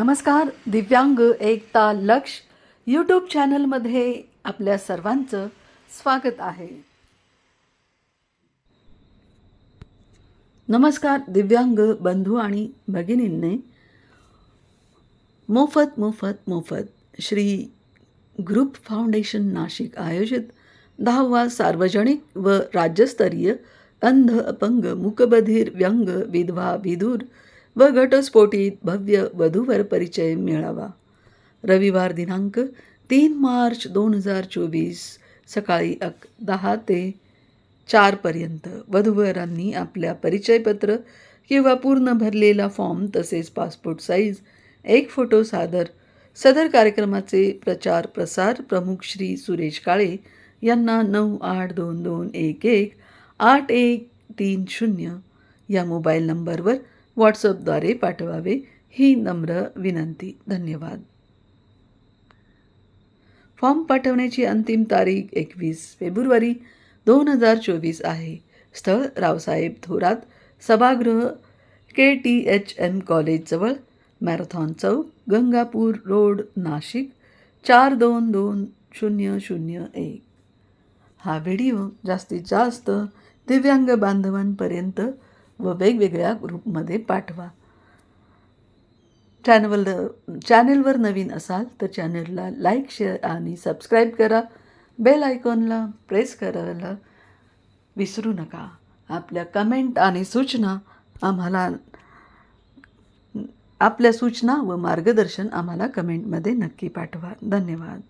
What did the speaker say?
नमस्कार दिव्यांग एकता लक्ष यूट्यूब चॅनलमध्ये आपल्या सर्वांचं स्वागत आहे. नमस्कार दिव्यांग बंधू आणि भगिनींनी. मोफत मोफत मोफत श्री ग्रुप फाउंडेशन नाशिक आयोजित दहावा सार्वजनिक व राज्यस्तरीय अंध अपंग मुकबधीर व्यंग विधवा विधूर व घटस्फोटित भव्य वधूवर परिचय मिळावा. रविवार दिनांक तीन मार्च दोन हजार चोवीस सकाळी अक दहा ते चारपर्यंत वधूवरांनी आपल्या परिचयपत्र किंवा पूर्ण भरलेला फॉर्म तसेच पासपोर्ट साईज एक फोटो सादर सदर कार्यक्रमाचे प्रचार प्रसार प्रमुख श्री सुरेश काळे यांना नऊ आठ दोन दोन एक एक आठ एक तीन शून्य या मोबाईल नंबरवर व्हॉट्सअपद्वारे पाठवावे ही नम्र विनंती. धन्यवाद. फॉर्म पाठवण्याची अंतिम तारीख एकवीस फेब्रुवारी दोन हजार चोवीस आहे. स्थळ रावसाहेब थोरात सभागृह के टी एच एम कॉलेजजवळ मॅरेथॉन चौक गंगापूर रोड नाशिक चार दोन दोन शून्य शून्य एक. हा व्हिडिओ जास्तीत जास्त दिव्यांग बांधवांपर्यंत व वेगवेगळ्या ग्रुपमध्ये पाठवा. चॅनल चॅनेलवर नवीन असाल तर चॅनलला लाईक शेअर आणि सबस्क्राईब करा. बेल आयकॉनला प्रेस करायला विसरू नका. आपल्या कमेंट आणि सूचना आम्हाला आपल्या सूचना व मार्गदर्शन आम्हाला कमेंटमध्ये नक्की पाठवा. धन्यवाद.